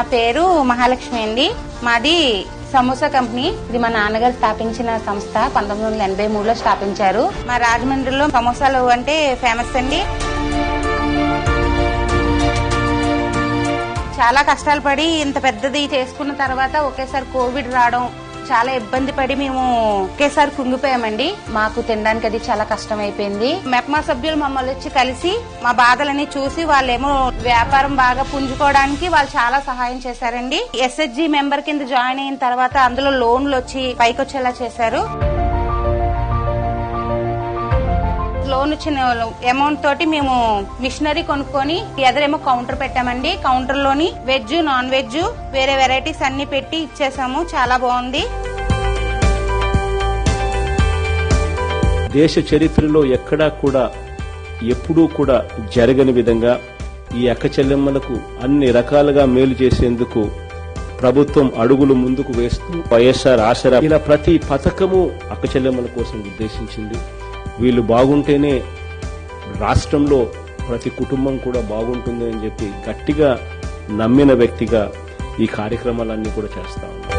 నా పేరు మహాలక్ష్మి అండి. మాది సమోసా కంపెనీ. ఇది మా నాన్నగారు స్థాపించిన సంస్థ. పంతొమ్మిది వందల ఎనభై మూడులో స్థాపించారు. మా రాజమండ్రిలో సమోసాలు అంటే ఫేమస్ అండి. చాలా కష్టాలు పడి ఇంత పెద్దది చేసుకున్న తర్వాత ఒకేసారి కోవిడ్ రావడం చాలా ఇబ్బంది పడి మేము ఒకేసారి కుంగిపోయామండి. మాకు తినడానికి అది చాలా కష్టం అయిపోయింది మెప్మా సభ్యులు మమ్మల్ని వచ్చి కలిసి మా బాధలని చూసి వాళ్ళేమో వ్యాపారం బాగా పుంజుకోవడానికి వాళ్ళు చాలా సహాయం చేశారండి. ఎస్ఎస్జి మెంబర్ కింద జాయిన్ అయిన తర్వాత అందులో లోన్లు వచ్చి పైకి వచ్చేలా చేశారు. లోన్ వచ్చిన అమౌంట్ తోటి మేము మిషనరీ కొనుక్కొని ఎదరేమో కౌంటర్ పెట్టామండి. కౌంటర్లోని వెజ్ నాన్ వెజ్ వేరే వెరైటీస్ అన్ని పెట్టి ఇచ్చేసాము. చాలా బాగుంది. దేశ చరిత్రలో ఎక్కడా కూడా ఎప్పుడూ కూడా జరగని విధంగా ఈ అక్క చెల్లెమ్మలకు అన్ని రకాలుగా మేలు చేసేందుకు ప్రభుత్వం అడుగులు ముందుకు వేస్తూ వైఎస్ఆర్ ఆసరా ఇలా ప్రతి పథకము అక్క చెల్లెమ్మల కోసం ఉద్దేశించింది. వీళ్ళు బాగుంటేనే రాష్ట్రంలో ప్రతి కుటుంబం కూడా బాగుంటుంది అని చెప్పి గట్టిగా నమ్మిన వ్యక్తిగా ఈ కార్యక్రమాలన్నీ కూడా చేస్తా ఉన్నాం.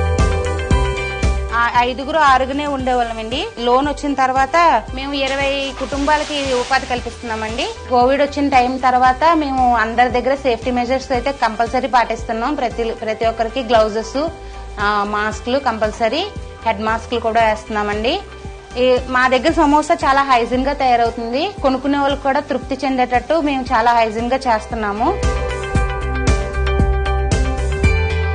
ఐదుగురు ఆరుగునే ఉండేవాళ్ళమండి. లోన్ వచ్చిన తర్వాత మేము ఇరవై కుటుంబాలకి ఉపాధి కల్పిస్తున్నామండి. కోవిడ్ వచ్చిన టైం తర్వాత మేము అందరి దగ్గర సేఫ్టీ మెజర్స్ అయితే కంపల్సరీ పాటిస్తున్నాం. ప్రతి ప్రతి ఒక్కరికి గ్లౌజెస్ మాస్క్లు కంపల్సరీ. హెడ్ మాస్క్లు కూడా వేస్తున్నామండి. మా దగ్గర సమోసా చాలా హైజీన్గా తయారవుతుంది. కొనుక్కునే వాళ్ళకి కూడా తృప్తి చెందేటట్టు మేము చాలా హైజీన్గా చేస్తున్నాము.